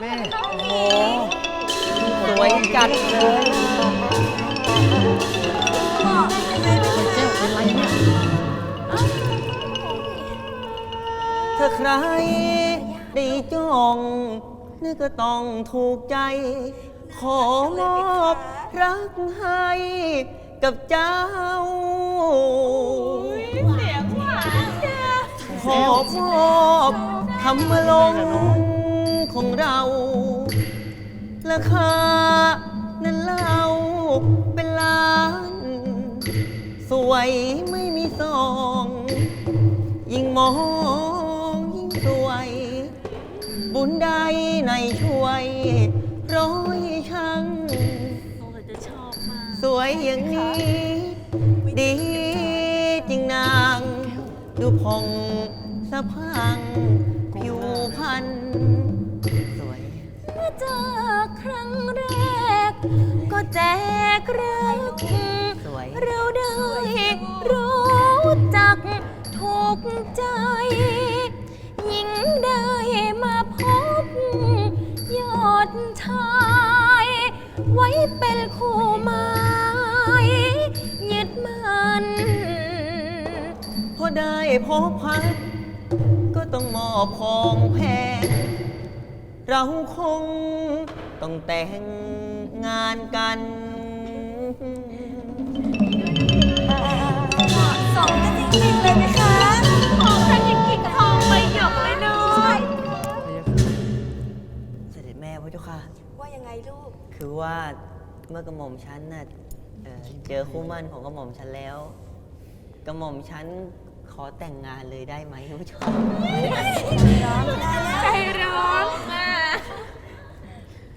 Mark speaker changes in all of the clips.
Speaker 1: แม่
Speaker 2: โอ้โห สวยจัดเลย
Speaker 1: แก้วเป็นไรเนี่ย
Speaker 2: ถ้าใครได้จ้องนี่ก็ต้องถูกใจ ขอมอบรักให้กับเจ้า
Speaker 3: เสียงหวาน
Speaker 2: ขอมอบทำมาลง ของเราราคานั้นเล่าเป็นล้าน สวยไม่มีสอง ยิ่งมองยิ่งสวย บุญใดในช่วย ร้อยช่าง
Speaker 3: สงสัยจะชอบมาก
Speaker 2: สวยอย่างนี้ ดีจริงนาง ดูพองสะพรังผิวพันสวย
Speaker 3: เจอครั้งแรก ก็แจกรัก
Speaker 2: สวย
Speaker 3: เราได้รู้จักถูกใจ ยิ่งได้มาพบ ยอดชาย ไว้เป็นคู่หมายยึดมัน
Speaker 2: พอได้พบพักก็ต้องมอบของแพง เราคงต้องแต่งงานกัน
Speaker 3: สองกันจริงๆเลยไหมคะหอมกันจริงๆทองใบหยกเลยเนาะ
Speaker 2: เสด็จแม่พระเจ้าค่ะ
Speaker 3: ว่ายังไงลูก
Speaker 2: คือว่าเมื่อกระหม่อมฉันน่ะเอ่อเจอคู่หมั่นของกระหม่อมฉันแล้ว กระหม่อมฉัน ขอแต่งงานเลยได้ไหมพระเจ้าค่ะ
Speaker 3: ใจร้อนมา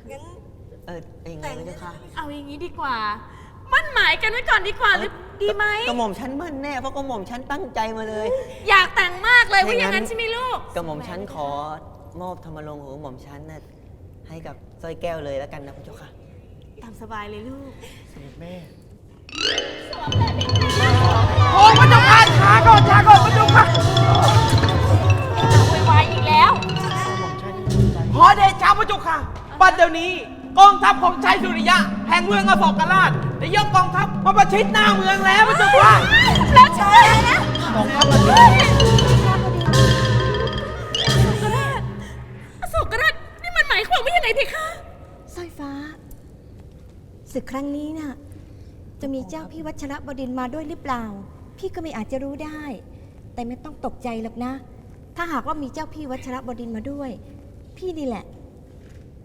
Speaker 4: งั้น
Speaker 2: เออเป็นยังไงพระเจ้าค่ะ
Speaker 3: เอาอย่างนี้ดีกว่า มั่นหมายกันไว้ก่อนดีกว่าหรือดีไหม
Speaker 2: กระหม่อมฉันมั่นแน่เพราะกระหม่อมฉันตั้งใจมาเลย
Speaker 3: อยากแต่งมากเลยว่า
Speaker 2: ถ้า
Speaker 3: อ
Speaker 2: อย่าง
Speaker 3: ย่างนั้น
Speaker 2: นั้น
Speaker 3: ใช่ไหมลูก
Speaker 2: กระหม่อมฉันขอมอบธรรมรงค์ของกระหม่อมฉันน่ะให้กับสร้อยแก้วเลยแล้วกันนะพระเจ้าค่ะ
Speaker 3: ตามสบายเลยลูก
Speaker 1: แม่
Speaker 5: โอ้ยพระเจ้าค่ะช้าก่อนช้าก่อนพระเจ้าค่ะ
Speaker 3: เอาไวๆอีกแล้ว
Speaker 5: ขอเดชะพระเจ้าค่ะปัจจุบันนี้กองทัพของชัยสุริยะแห่งเมืองอโศกราชได้ยกกองทัพมาประชิดหน้าเมืองแล้วพระเจ้าค่ะ
Speaker 3: แล้วใช่แล้ว
Speaker 1: กองทัพมาถึง
Speaker 3: อโศกราชนี่มันหมายความว่ายังไงเพคะ
Speaker 4: สร้อยฟ้า ศึกครั้งนี้น่ะ จะมีเจ้าพี่วัชระบดินทร์มาด้วยหรือเปล่า พี่ก็ไม่อาจจะรู้ได้ แต่ไม่ต้องตกใจหรอกนะ ถ้าหากว่ามีเจ้าพี่วัชระบดินทร์มาด้วย พี่นี่แหละ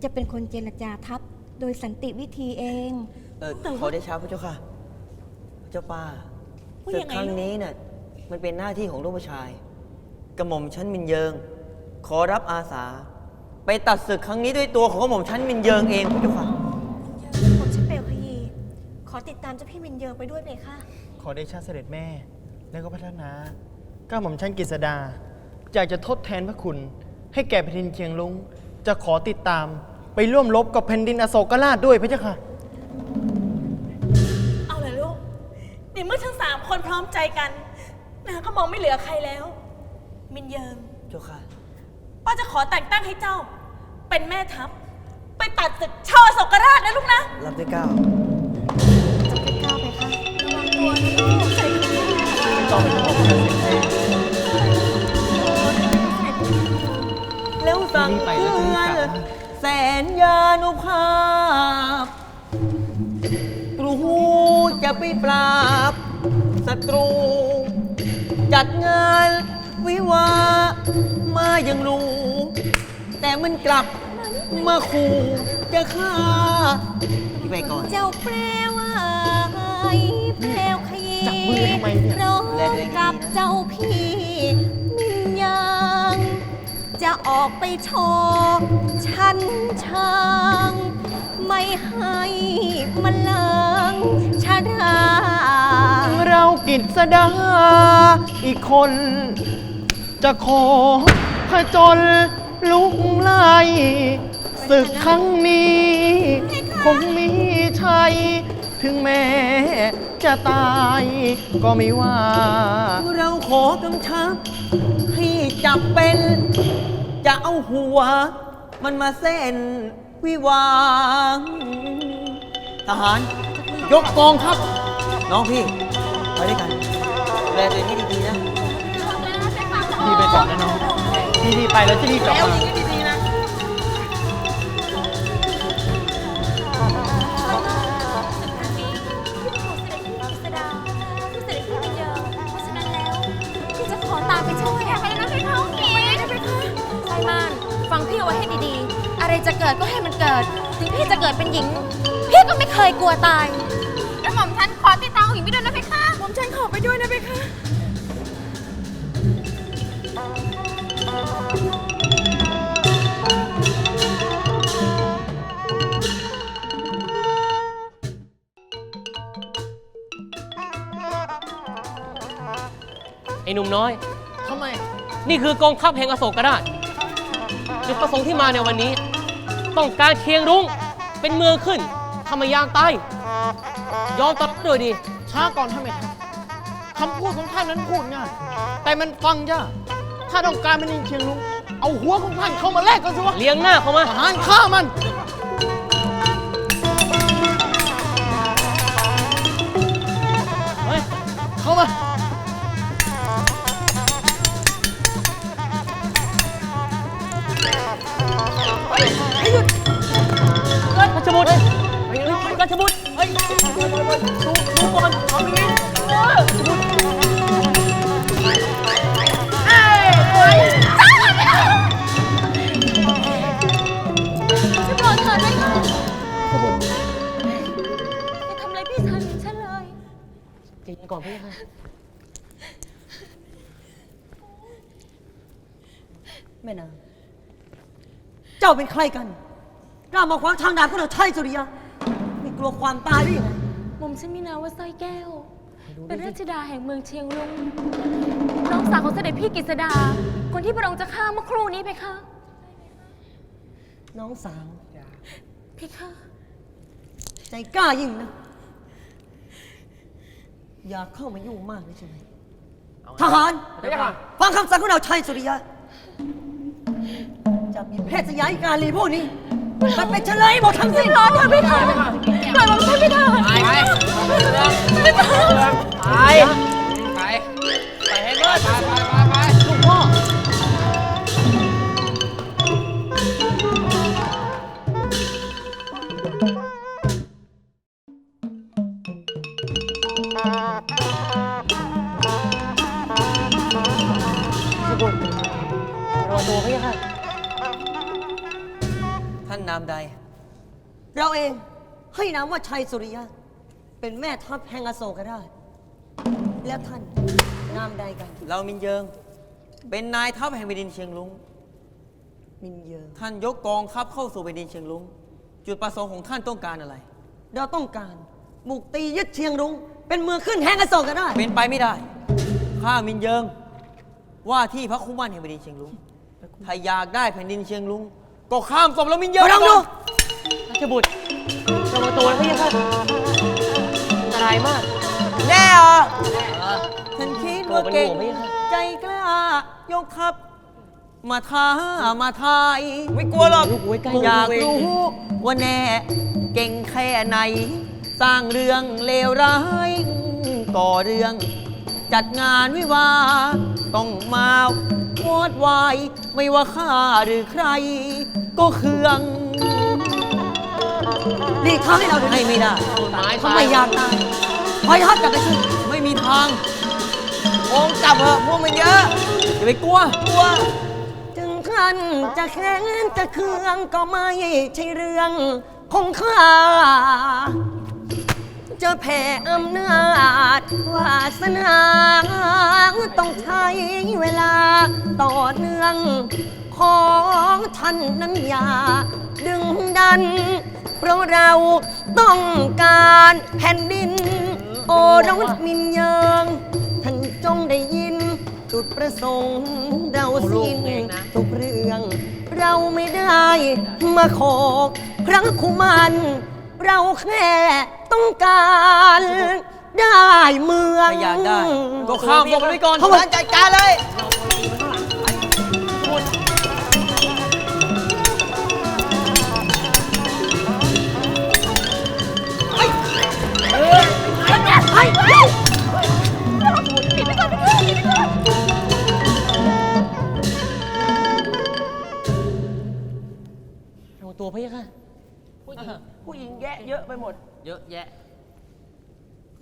Speaker 4: จะเป็นคนเจรจาทัพโดยสันติวิธีเอง
Speaker 2: เออขอได้ช้าพระเจ้าค่ะพระเจ้าป้า
Speaker 3: ว่า
Speaker 2: ศึก
Speaker 3: ยังไง
Speaker 2: ครั้ง
Speaker 3: ลูก
Speaker 2: นี้น่ะมันเป็นหน้าที่ของลูกผู้ชาย กระหม่อมชั้นมินเยิง ขอรับอาสา ไปตัดศึกครั้งนี้ด้วยตัวของกระหม่อมชั้นมินเยิงเองพระเจ้าค่ะ
Speaker 4: ขอติดตามเจ้าพี่มินเยิงไปด้วยไหมคะ
Speaker 1: ขอได้ชาเสด็จแม่ แล้วก็พัฒนาก้าหม่อมชั้นกฤษดาอยากจะทดแทนพระคุณ ให้แก่แผ่นดินเชียงลุง จะขอติดตามไปร่วมรบกับแผ่นดินอโศกราชด้วยพระเจ้าค่ะ
Speaker 3: เอาเลยลูกในเมื่อทั้งสามคนพร้อมใจกันนาก็มองไม่เหลือใครแล้ว มินเยิง
Speaker 2: เจ้าค่ะ
Speaker 3: ป้าจะขอแต่งตั้งให้เจ้า เป็นแม่ทัพ ไปตัดศึกชาวอโศกราชนะลูกนะ
Speaker 2: รับด้วยเก้า
Speaker 1: แล้
Speaker 2: วสั่ง
Speaker 1: นี่ไป
Speaker 2: เพื่
Speaker 1: แล้วจะรีบกลั
Speaker 2: อนแสนยานุภาพกรูจะไปปราบศัตรู จัดงานวิวามาอยังรู้ แต่มันกลับมาขู่จะฆ่าพี่ไปก่อน
Speaker 4: เจ้าแปลว่าไว
Speaker 1: จับมือทำไมเนี่ย
Speaker 4: ร้อมกับเจ้าพี่มินยังจะออกไปโชว์ชันช่างไม่ให้มันเลิงชารา
Speaker 1: เรากิจสดาอีกคน จะขอผจญลุกไล่ศึกครั้งนี้ คงมีชัย ถึงแม้จะตายก็ไม่ว่า
Speaker 2: เราขอกำชับให้จับเป็น จะเอาหัว
Speaker 6: มันมาเส้นวิวาห์ทหาร
Speaker 1: ยกกองทัพ
Speaker 6: น้องพี่ ไปด้วยกันดูแลตัวเองให้ดีๆนะ
Speaker 1: พี่ไปก่อนนะน้องพี่รีบไปแล้วจะรีบกลับมา
Speaker 3: ฟังพี่เอาไว้ให้ดีๆ อะไรจะเกิดก็ให้มันเกิด ถึงพี่จะเกิดเป็นหญิง พี่ก็ไม่เคยกลัวตาย แล้วหม่อมฉันขอติดตามหญิงไปด้วยนะพี่คะหม่อมฉันขอไปด้วยนะพี่คะ
Speaker 7: ไอ้หนุ่มน้อย
Speaker 1: ทำไม
Speaker 7: นี่คือกองทัพแห่งอโศกราช จุดประสงค์ที่มาในวันนี้ ต้องการเชียงรุ้งเป็นเมืองขึ้นทำไมยางตายยอมตอบด้วยดี
Speaker 1: ช้าก่อนท่านไม่ทันคำพูดของท่านนั้นพูดง่ายแต่มันฟังยากถ้าต้องการเป็นยิงเชียงลุงเอาหัวของท่านเข้ามาแลกกันสิวะ
Speaker 7: เลี้ยงหน้าเขามา
Speaker 1: ทหารฆ่ามันเฮ้ยเข้ามา
Speaker 7: รา ชบุตรเฮ้ยดูดูก่อนเอาอย่างนี้
Speaker 3: ฉันบอกเธอเลยค่ะอย่าทำอะไรพี่ฉันฉันเลย
Speaker 7: ใจเย็นก่อนพี่ค่ะ
Speaker 6: แม่นางเจ้าเป็นใครกันกล้ามาขวางทางดาบของเราชัยสุริยะ กลัวความตายหรือยังไง
Speaker 3: หม่อมฉันมีนามว่าสร้อยแก้ว เป็นราชดาแห่งเมืองเชียงรุงน้องสาวของเสด็จพี่กฤษดา คนที่พระองค์จะฆ่าเมื่อครู่นี้เพคะ
Speaker 6: น้องสาว
Speaker 3: เพคะ
Speaker 6: ใจกล้ายิ่งนะ อยากเข้ามายุ่งมากเลยใช่ไหมทหารฟังคำสั่งของเราชัยสุริยะ จะมีเพศสยายการลีพวกนี้ มันเป็นเฉลยหมดทั้งสิ้น
Speaker 3: รอเธอพี่เธอ ปล่อยหม่อมฉันพี่เธอ
Speaker 7: ไปไป
Speaker 3: พี่เธอ
Speaker 7: ไปไปไปให้เบิดไปไปไปไปลูกพ่อ
Speaker 6: ท่านนามใด เราเอง ให้นามว่าชัยสุริยะ เป็นแม่ทัพแห่งอโศกราชแล้วท่านนามใดกัน
Speaker 2: เรามินเยิง เป็นนายทัพแห่งแผ่นดินเชียงรุง้ง
Speaker 6: มินเยิง
Speaker 2: ท่านยกกองทัพเข้าสู่แผ่นดินเชียงรุง้งจุดประสงค์ของท่านต้องการอะไร
Speaker 6: เราต้องการบุกตียึดเชียงรุงเป็นเมืองขึ้นแห่งอโศกราช
Speaker 2: เป็นไปไม่ได้ ข้ามินเยิง ว่าที่พระคุมันแห่งแผ่นดินเชียงรุง้งถ้าอยากได้แผ่นดินเชียงรุง้งก็ข้ามศพแล้วมินเยิง
Speaker 6: มาลองดู
Speaker 2: ก่อน
Speaker 7: ราชบุตร ระวังตัวนะพี่ค่ะอันตรายมาก
Speaker 2: แน่เหรอฉันคิดว่าเก่ง
Speaker 7: โอ้เป็นห่วงพี่ค่ะ
Speaker 2: ใจกล้ายกทัพมาท้ามาทาย ไม่กลัวหรอก
Speaker 7: ลูกไว้ใกล้
Speaker 2: อยากรู้ว่าแน่เก่งแค่ไหน สร้างเรื่องเลวร้ายก่อเรื่อง จัดงานวิวา ต้องมาวอดวาย ไม่ว่าข้าหรือใคร ก็เคือง
Speaker 6: นี่ทำให้เราดู
Speaker 2: ให้ไม่ได้
Speaker 7: ไม้
Speaker 6: ทำไมอยากตายคอยทับกลับไปสิ
Speaker 2: ไม่มีทางองจับเถอะพวกมันเยอะอย่าไปกลัวกลัว
Speaker 6: ถึงขั้นจะแค้นจะเคืองก็ไม่ใช่เรื่องของข้าจะแผ่อำนาจวาสนาต้องใช้เวลาต่อเนื่อง ของท่านนั้นอย่าดึงดัน เพราะเราต้องการแผ่นดิน โอรสมินเยิงท่านจงได้ยิน จุดประสงค์เราสิ้นทุกเรื่อง เราไม่ได้มาขอพระคุมัน เราแค่ต้องการได้เมือง
Speaker 2: ถ้าอยากได้ก็ข้ามศพมันไปก่อน
Speaker 6: เข้ามา
Speaker 2: จัดการเลย เอา
Speaker 7: ตัวพี่ค่ะ
Speaker 5: ผู้หญิงผู้หญิงแยะเยอะไปหมด
Speaker 7: เยอะแยะ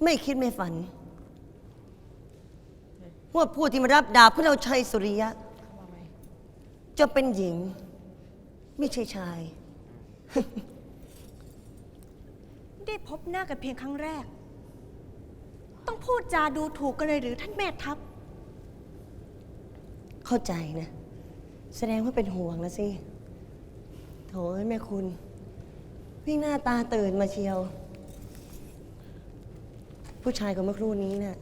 Speaker 6: ไม่คิดไม่ฝัน ว่าผู้ที่มารับดาบพระเราชัยสุริยะ จะเป็นหญิง ไม่ใช่ชาย
Speaker 4: ได้พบหน้ากันเพียงครั้งแรก ต้องพูดจาดูถูกกันเลยหรือท่านแม่ทัพ
Speaker 6: เข้าใจนะ แสดงว่าเป็นห่วงแล้วสิโถเอ้ยแม่คุณ วิ่งหน้าตาตื่นมาเชียว ผู้ชายคนเมื่อครู่นี้น่ะ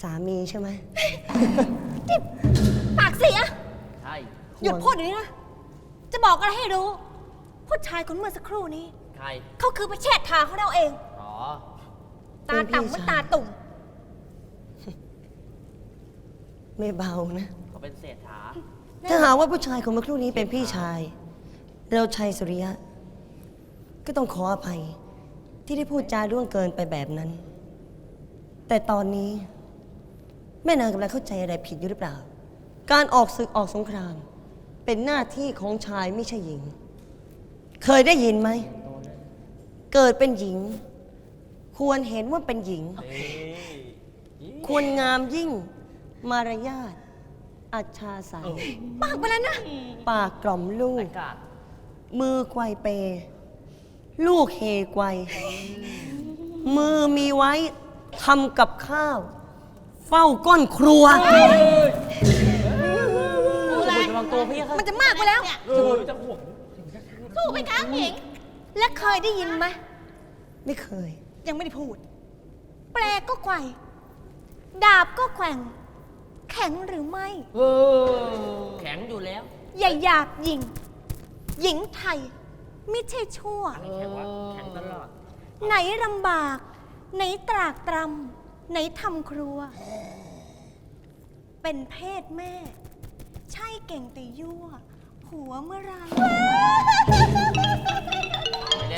Speaker 6: สามีใช่ไหม
Speaker 4: ปากเสีย
Speaker 7: ใช่
Speaker 4: หยุดพูดเดี๋ยวนี้นะ จะบอกอะไรให้รู้ ผู้ชายคนเมื่อสักครู่นี้
Speaker 7: ใคร
Speaker 4: เขาคือพระเชษฐาของเราเอง
Speaker 7: อ๋อ
Speaker 4: ตาต่ำเหมือนตาตุ่ม
Speaker 6: ไม่เบานะ
Speaker 7: เขาเป็นเศรษฐา
Speaker 6: ถ้าหากว่าผู้ชายคนเมื่อครู่นี้เป็นพี่ชาย เราชัยสุริยะ ก็ต้องขออภัย ที่ได้พูดจาล่วงเกินไปแบบนั้น แต่ตอนนี้ แม่นางกำลังเข้าใจอะไรผิดอยู่หรือเปล่า การออกศึกออกสงคราม เป็นหน้าที่ของชายไม่ใช่หญิง เคยได้ยินไหม เกิดเป็นหญิง ควรเห็นว่าเป็นหญิง ควรงามยิ่ง มารยาทอัจฉาสาย
Speaker 4: ปากไปแล้วนะ
Speaker 6: ปากกล่อมลูก
Speaker 7: กาศ
Speaker 6: มือไกวเป ลูกเฮไกว มือมีไว้ทำกับข้าว เฝ้าก้นครัว
Speaker 7: จะบุญระวังตัวพี่ค่ะ
Speaker 4: มันจะมากไปแล้ว
Speaker 5: จะห่วง
Speaker 4: สู้ไปกลางหญิง และเคยได้ยินไหม
Speaker 6: ไม่เคย
Speaker 4: ยังไม่ได้พูด แปลก็ไกวดาบก็แกว่ง แข็งหรือไม่
Speaker 7: เออแข็งอยู่แล้ว
Speaker 4: อย่าอยากยิง หญิงไทย ไม่ใช่ชั่ว
Speaker 7: แข็งวะแข็งตลอด
Speaker 4: ไหนลำบาก ไหนตรากตรำไหนทำครัว เป็นเพศแม่ ใช่เก่งแต่ยั่ว ผัวเมื่อไหร
Speaker 7: ไม่เล่นเลย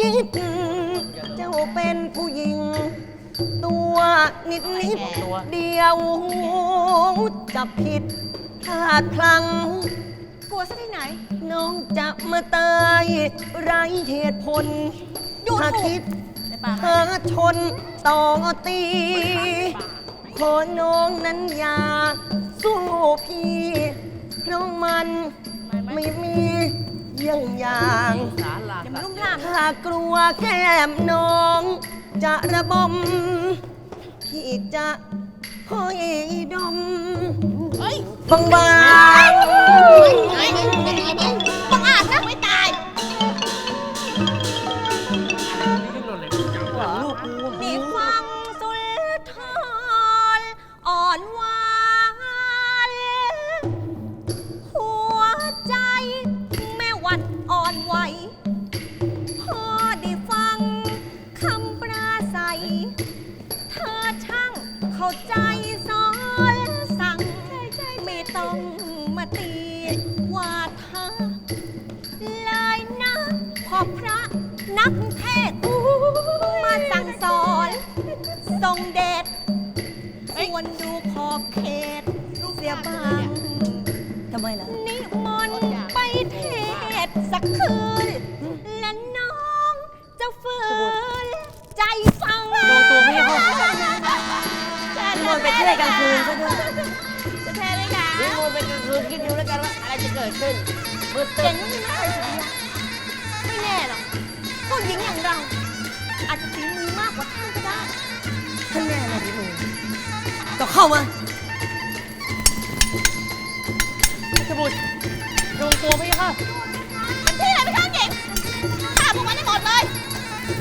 Speaker 6: คิด เจ้าเป็นผู้หญิง ตัวนิดนิดๆเดียวจะผิดพลาดพลัง
Speaker 4: กลัวซะที่ไหน
Speaker 6: น้องจะมาตายไร้เหตุผล
Speaker 4: ดู
Speaker 6: ถ้า
Speaker 4: ถูก
Speaker 6: คิด
Speaker 4: ในปาก
Speaker 6: หาชนต่อตีขอน้องนั้นอย่าสู้พี่เพราะมันไม่มี เยี่ยงอย่าง
Speaker 4: อย่ามาลุ่มล่าม
Speaker 6: ถ้ากลัวแก้มน้อง จะระบม พี่จะคอยดมบางบาง
Speaker 4: บังอาจนะไม่ตายนี่ฟังสุนางคืน
Speaker 6: ซะด้วย
Speaker 4: จะเทเลยค่ะ
Speaker 5: นี่มันเป็นกลางคืนคิดดูแล้วกันว่าอะไรจะเกิดขึ้น
Speaker 4: มือเจ๋งนี่นะไม่แน่หรอกผู้หญิงอย่างเรา อาจจะฝีมือมากกว่าท่านก็ได้
Speaker 6: ท่านแม่อะไรพี่หนูก็เข้ามา
Speaker 7: จะบุญระวังตัวพี่ค่ะ
Speaker 4: เป็นที่อะไรไม่ข้างเก่งฆ่าพวกมันให้หมดเลย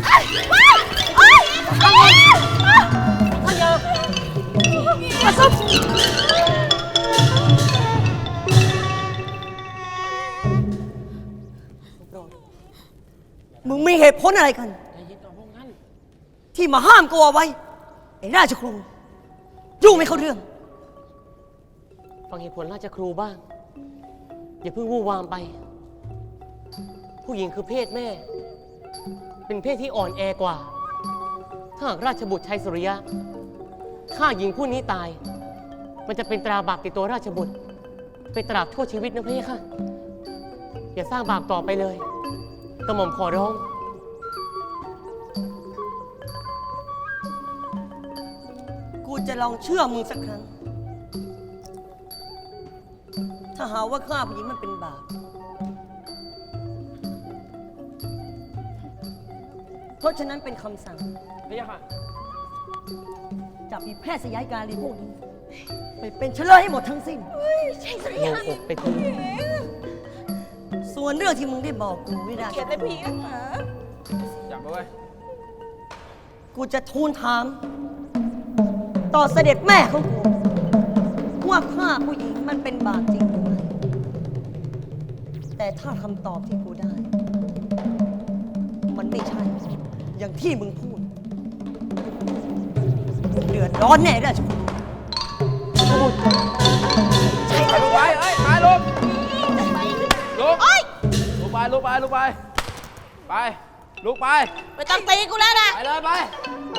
Speaker 4: เอ้ยว้ายเอ้ยเอ้ย
Speaker 7: ท่านเยอะ มึงมีเห
Speaker 6: ตุผลอะไรกัน ที่มาห้ามกูเอาไว้ ไอ้ราชครูยุ่งไม่เข้าเรื่อง
Speaker 7: ฟังเหตุผลราชครูบ้าง อย่าเพิ่งวู่วามไป ผู้หญิงคือเพศแม่ เป็นเพศที่อ่อนแอกว่า ถ้าหากราชบุตรชัยสุริยะ ฆ่าหญิงผู้นี้ตาย มันจะเป็นตราบาปติดตัวราชบุตร เป็นตราบชั่วชีวิตนะพี่ค่ะ อย่าสร้างบาปต่อไปเลยกระหม่อมขอร้อง
Speaker 6: กูจะลองเชื่อมึงสักครั้ง ถ้าหาว่าฆ่าผู้หญิงมันเป็นบาป เพราะฉะนั้นเป็นคำสั่ง
Speaker 5: พระยาค่ะ
Speaker 6: จับอีแพทย์สยายการีพวกนี้ไปเป็นเฉลยให้หมดทั้งสิ้น
Speaker 7: ลงอกไปที
Speaker 6: ส่วนเรื่องที่มึงได้บอกกูไม่ได้
Speaker 3: เขียนเลยพี่ค่ะ
Speaker 5: จับไปไว้ย
Speaker 6: กูจะทูลถาม ต่อเสด็จแม่ของกูว่าฆ่าผู้หญิงมันเป็นบาปจริงหรือไม่แต่ถ้าคำตอบที่กูได้ มันไม่ใช่ อย่างที่มึงพูด เดือดร้อนแน่ราชบุตร
Speaker 5: ไปลูกไปเอ้ยไปลูกลูกลูกไปลูกไปลูกไปไปลูกไป
Speaker 3: ไม่ต้องตีกูแล้วนะ
Speaker 5: ไปเลยไป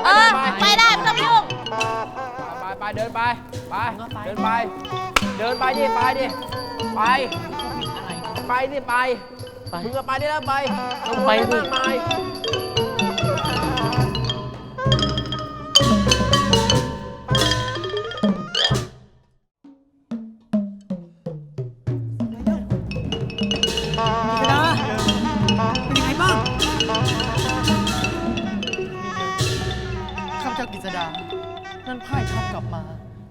Speaker 3: เออไปได้ไม่ต้องยุ่ง
Speaker 5: ไปไปเดินไปไปเดินไป เดินไปดิไปดิไปไปดิไป
Speaker 7: ไป
Speaker 5: มึงก็ไปได้แล้วไป
Speaker 7: ต้องไปดิ
Speaker 5: มากมาย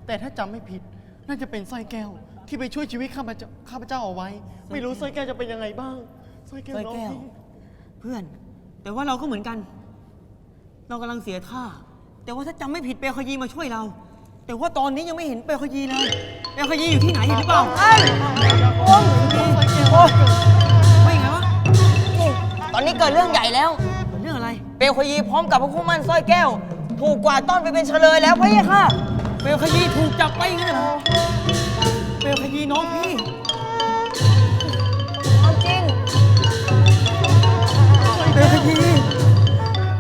Speaker 1: แต่ถ้าจำไม่ผิด น่าจะเป็นสร้อยแก้ว ที่ไปช่วยชีวิตข้าพเจ้าข้าพเจ้าเอาไว้ ไม่รู้สร้อยแก้วจะเป็นยังไงบ้างสร้อยแก้ว
Speaker 2: สร้อย
Speaker 1: น้อง
Speaker 2: แก้ว
Speaker 1: พี่
Speaker 2: เพื่อน แต่ว่าเราก็เหมือนกัน เรากำลังเสียท่า แต่ว่าถ้าจำไม่ผิดเปลขยีมาช่วยเรา แต่ว่าตอนนี้ยังไม่เห็นเปลขยีเลยเปลขยีอยู่ที่ไหนเห็นหรือเปล่าโอ้ยโอ้ยไม่ไงวะ
Speaker 8: ตอนนี้เกิดเรื่องใหญ่แล้ว
Speaker 2: เกิดเรื่องอะไร
Speaker 8: เปลวขยีพร้อมกับพระคู่มั่นสร้อยแก้ว ถูกกวาดต้อนไปเป็นเฉลยแล้วพะยะค่ะ
Speaker 2: เปลขยีถูกจับไปงั้นเหรอเปลขยีน้องพี่
Speaker 8: ความจริง
Speaker 2: เปลขยี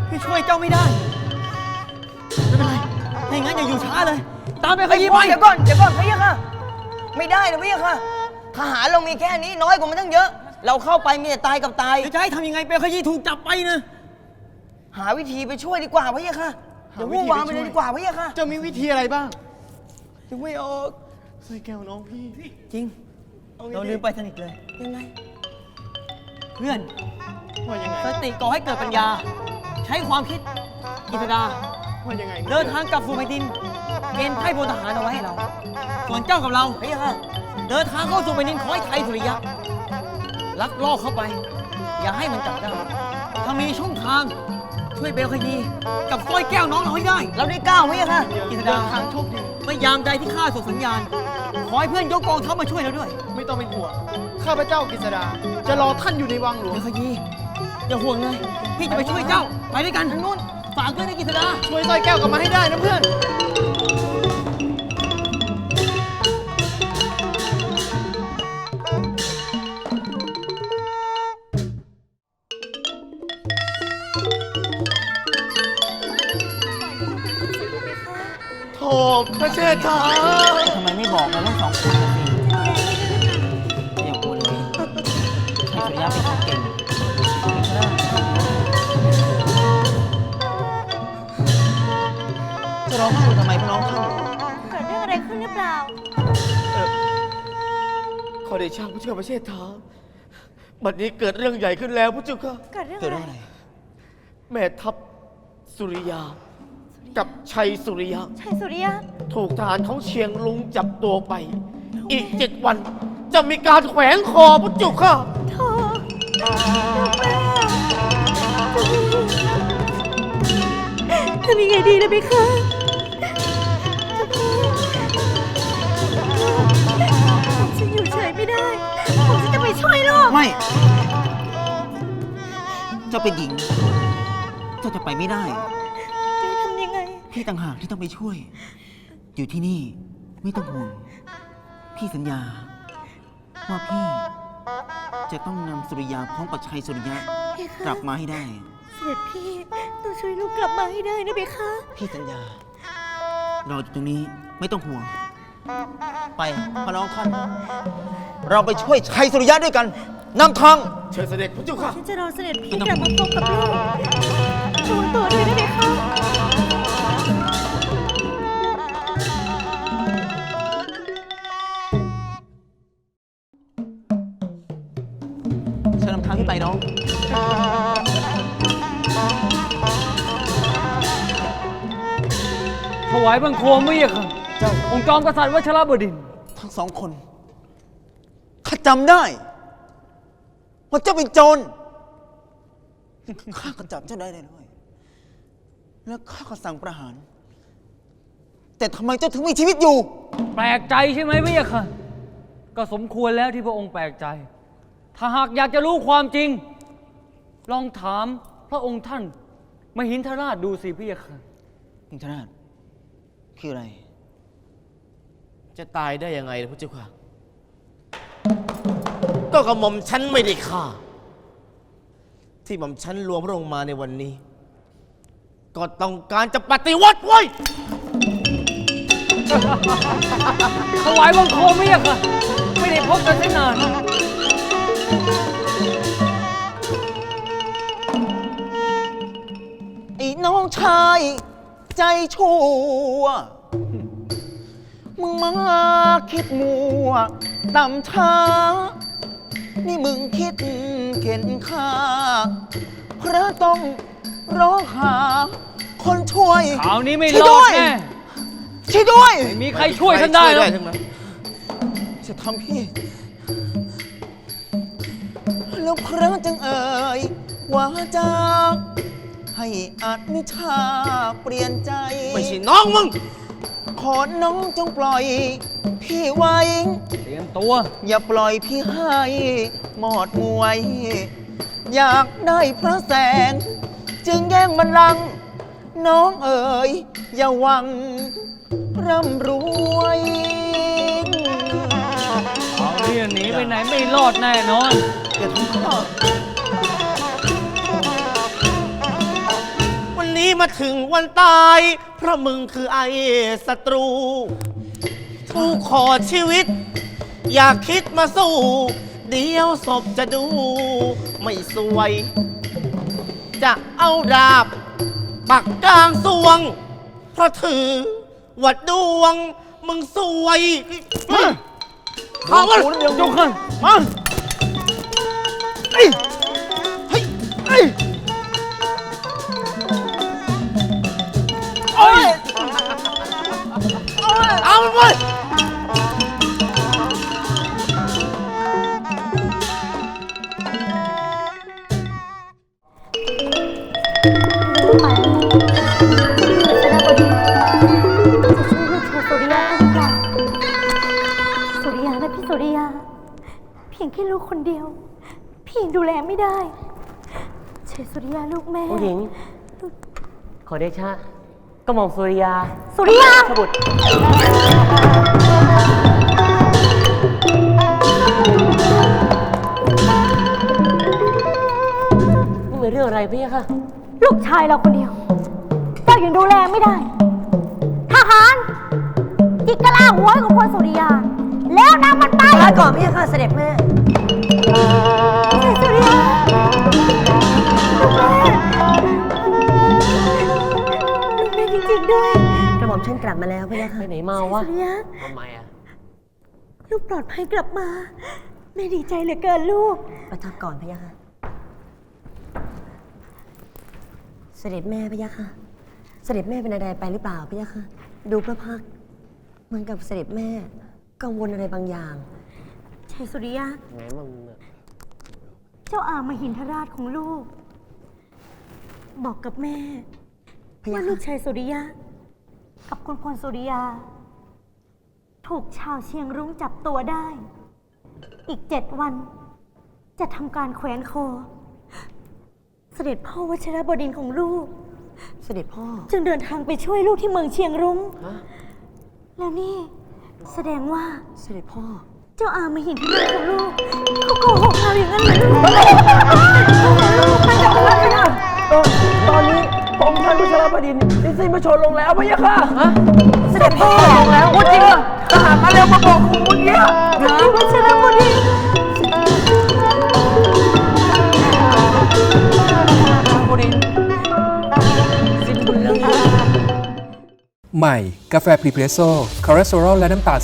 Speaker 2: พี่ช่วยเจ้าไม่ได้ไม่เป็นไรถ้าอย่างนั้นอย่าอยู่ช้าเลย ตามเปลขยีไป
Speaker 8: เดี๋ยวก่อน เดี๋ยวก่อนพะยะค่ะ ไม่ได้นะพะยะค่ะ ทหารเรามีแค่นี้น้อยกว่ามันตั้งเยอะ เราเข้าไปมีแต่ตายกับตาย
Speaker 2: เดี๋ยวจะให้ทำยังไงเปลขยีถูกจับไปนะ
Speaker 8: หาวิธีไปช่วยดีกว่าพะยะค่ะ อย่าวุ่นวามไปเลยดีกว่าพะยะค่ะ
Speaker 1: จะมีวิธีอะไรบ้าง
Speaker 2: ยังไม่ออก
Speaker 1: สร้อยแก้วน้องพี่
Speaker 2: จริง
Speaker 1: เอาไง
Speaker 2: เรา
Speaker 1: ดี
Speaker 2: ลืมไปสนิทเลย
Speaker 6: ยังไง
Speaker 2: เพื่อน
Speaker 1: ว่ายังไง
Speaker 2: สติก่อให้เกิดปัญญา ใช้ความคิดกิตดา
Speaker 1: ว่ายังไง
Speaker 2: เดินทางกลับสู่แผ่นดินเกณฑ์ไพ่พลทหารเอาไว้ให้เรา ส่วนเจ้ากับเรา
Speaker 8: พะยะค่ะ
Speaker 2: เดินทางเข้าสู่แผ่นดินขอให้ไทยสุริยะลักลอบเข้าไป อย่าให้มันจับได้ ถ้ามีช่องทางช่วยเบลขยีกับสร้อยแก้วน้องเราให้ได้
Speaker 8: เราได้ก้าวพะยะค่ะ
Speaker 2: กิต
Speaker 1: เดิ
Speaker 2: ดาน
Speaker 1: ทางโชคดี
Speaker 2: ไม่ยามใดที่ข้าส่งสัญญาณ ขอให้เพื่อนยกกองทัพมาช่วยเราด้วย
Speaker 1: ไม่ต้องเป็นห่วงข้าพเจ้ากฤษดา จะรอท่านอยู่ในวังหลวง
Speaker 2: เบลขยีอย่าห่วงเลย พี่จะไปช่วยเจ้า ไปด้วยกันทางนู้น ฝากด้วยนะกิตดา
Speaker 1: ช่วยสร้อยแก้วกลับมาให้ได้นะเพื่อน โถพระเชษฐา
Speaker 8: ทำไมไม่บอกกันทั้งสองคนนะสิอย่าพูดเลยไทยสุริยะเป็นคนเก่ง
Speaker 1: จะร้องไห้ทำไมพระน้องท่า
Speaker 3: เกิดเรื่องอะไรขึ้นหรือเปล่า
Speaker 1: ขอเดชะพระเจ้าพระเชษฐาบัดนี้เกิดเรื่องใหญ่ขึ้นแล้วพระเจ้าค่ะ
Speaker 3: เกิดเรื่องอะไร
Speaker 1: แม่ทัพสุริยา กับชัยสุริยะ
Speaker 3: ชัยสุริยะ
Speaker 1: ถูกทหารของเชียงลุงจับตัวไป อีกเจ็ดวันจะมีการแขวนคอพระเจุค่ะ
Speaker 3: โธ่ลูกแม่ทำยังไงดีนะพี่คะฉันอยู่เฉยไม่ได้ ผมจะไปช่วยลูก
Speaker 2: ไม่จะา
Speaker 8: เป็นหญิง เจ้าจะไปไม่ได้
Speaker 4: จะทำยังไง
Speaker 8: พี่ต่างหากที่ต้องไปช่วย อยู่ที่นี่ไม่ต้องห่วง พี่สัญญา ว่าพี่ จะต้องนำสุริยาพร้อมกับชัยสุริยะ
Speaker 4: เพคะ
Speaker 8: กลับมาให้ได้
Speaker 4: เสด็จพี่ต้องช่วยลูกกลับมาให้ได้นะเพคะ
Speaker 8: พี่สัญญารออยู่ตรงนี้ไม่ต้องห่วง ไปพระน้องท่านเราไปช่วยชัยสุริยะด้วยกันนำทาง
Speaker 9: เชิญเสด็จพระเจ้าค่ะ
Speaker 4: ฉันจะรอเสด็จพี่กลับมาพบกับลูกระวังตัวด้วยนะเพคะา
Speaker 10: ยบังคมไม่ยค่ะองค์จอมกษัตริย์วัชรบดินทร์
Speaker 8: ทั้งสองคนข้าจำได้ว่าเจ้าเป็นโจรข้าก็จับเจ้าได้เลยด้วยแล้วข้าก็สั่งประหาร แต่ทำไมเจ้าถึงมีชีวิตอยู่
Speaker 10: แปลกใจใช่ไหมไม่ยค่ะ ก็สมควรแล้วที่พระองค์แปลกใจ ถ้าหากอยากจะรู้ความจริง ลองถามพระองค์ท่าน มหินทราชดูสิพี่ยค่ะ
Speaker 8: มิงทราช คืออะไร
Speaker 9: จะตายได้ยังไงล่ะพระเจ้าค่ะ ก็กระหม่อมฉันไม่ได้ฆ่า ที่หม่อมฉันรวมพระองค์มาในวันนี้ ก็ต้องการจะปฏิวัติไว้ย
Speaker 10: ถวายบังคมไม่ยค่ะ ไม่ได้พบกันตั้งนาน
Speaker 8: ไอ้น้องชาย ใจชั่ว มึงมาคิดมัวต่ำช้า นี่มึงคิดเข็นฆ่าพระต้องร้องหา คนช่วย
Speaker 10: คราวนี้ไม่
Speaker 8: ช่วย
Speaker 10: รอ
Speaker 8: ด้
Speaker 10: ด
Speaker 8: วย
Speaker 10: แน่
Speaker 8: ช่วยด้วย
Speaker 10: ไม่มีใครช่วยท่านได้
Speaker 9: ช่วย
Speaker 10: แล้
Speaker 9: ได้
Speaker 10: ว
Speaker 9: ทั้งนั้น
Speaker 8: จะทำพี่ แล้วพระจึงเอ่ยวาจา ให้อัดนิชาเปลี่ยนใจ
Speaker 9: ไม่ใช่น้องมึง
Speaker 8: ขอน้องจงปล่อยพี่ไว้
Speaker 10: เตรียมตัว
Speaker 8: อย่าปล่อยพี่ให้หมอดมวย อยากได้พระแสง จึงแย่งบัลลังก์น้องเอ๋ยอย่าหวังร่ำรวย
Speaker 10: เอาเนี่ยหนีไปไหนไม่รอดแน่นอน
Speaker 8: อย่าทำข้า
Speaker 9: มาถึงวันตาย เพราะมึงคือไอ้ศัตรู กูขอชีวิต อย่าคิดมาสู้ เดี๋ยวศพจะดู ไม่สวย จะเอาดาบ ปักกลางสวง เพราะถือวัดดวง มึงสวยมาเขาวะ
Speaker 10: เดี๋ยวจุกขึ้น
Speaker 9: มาเฮ้ยเฮ้ย เฮ้ย
Speaker 10: เอ้ย
Speaker 9: เอามันไป
Speaker 4: สุริยาหรือเปล่าสุริยานะพี่สุริยา เพียงแค่ลูกคนเดียว พี่ยังดูแลไม่ได้เชยสุริยาลูกแม่
Speaker 7: องค์หญิง ขอเดชะ ก็มองสุริยา
Speaker 4: สุริยา
Speaker 7: ขบุตรนี่เป็นเรื่องอะไรพี่คะ
Speaker 4: ลูกชายเราคนเดียว เจ้ายังดูแลไม่ได้ ทหาร จิกกะลาหัวของพลสุริยา แล้วนำมันไป
Speaker 6: ลาก่อนพี่ค่ะเสด็จแม่
Speaker 4: เชยสุริยา
Speaker 6: ลับมาแล้วพี่
Speaker 7: ไป
Speaker 6: ค่ะ
Speaker 7: ไหนมาวะ
Speaker 4: สุริยา
Speaker 7: ทำไมอะ
Speaker 4: ลูกปลอดภัยกลับมา แม่ดีใจเหลือเกินลูก
Speaker 6: ประทับก่อนพี่ค่ะ เสด็จแม่พี่ค่ะ เสด็จแม่เป็นอะไรไปหรือเปล่าพี่ค่ะ ดูพระพักตร์เหมือนกับเสด็จแม่กังวลอะไรบางอย่าง
Speaker 4: ชัยสุริยะ
Speaker 7: ไงมึงเนี่ย
Speaker 4: เจ้าอามหินทราชของลูก บอกกับแม่
Speaker 6: พะยะ
Speaker 4: ว่า
Speaker 6: ค่ะ
Speaker 4: ลูกชายสุริยะ กับคุณพลสุริยา ถูกชาวเชียงรุ้งจับตัวได้ อีกเจ็ดวัน จะทำการแขวนคอด็จพ่อวชรบดินทร์ของลูก
Speaker 6: เสด็จพ่อ
Speaker 4: จึงเดินทางไปช่วยลูกที่เมืองเชียงรุ้งแล้วนี่ แสดงว่า
Speaker 6: เสด็จพ่อ
Speaker 4: เจ้าอามาหินที่ลูกของลูกเขาโกหกเราอย่างนั้นเหรอลูกลูกมันจะอะไรนะ
Speaker 2: ตอนนี้พระองค์ท่านวัชรบดินทร์ได้สิ้นพระชนม์ลงแล้วพะยะค่ะ
Speaker 4: เสด็จพ่อ
Speaker 2: ลงแล้วพูดจริงเหรอทหารมาเร็วมาบอกคุณเมื่อกี้
Speaker 4: พี่วัชรบดินทร์
Speaker 2: บดินทร์สิ้นบุญแล้วนะ
Speaker 11: ใหม่ กาแฟพรีเพรสโซ่คอเลสเตอรอลและน้ำตาล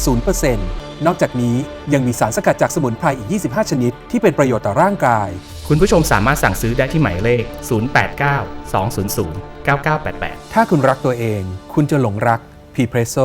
Speaker 11: 0%นอกจากนี้ยังมีสารสกัดจากสมุนไพรอีก 25 ชนิด ที่เป็นประโยชน์ต่อร่างกาย
Speaker 12: คุณผู้ชมสามารถสั่งซื้อได้ที่หมายเลข 089 200 9988
Speaker 11: ถ้าคุณรักตัวเอง คุณจะหลงรักพรีเพรสโซ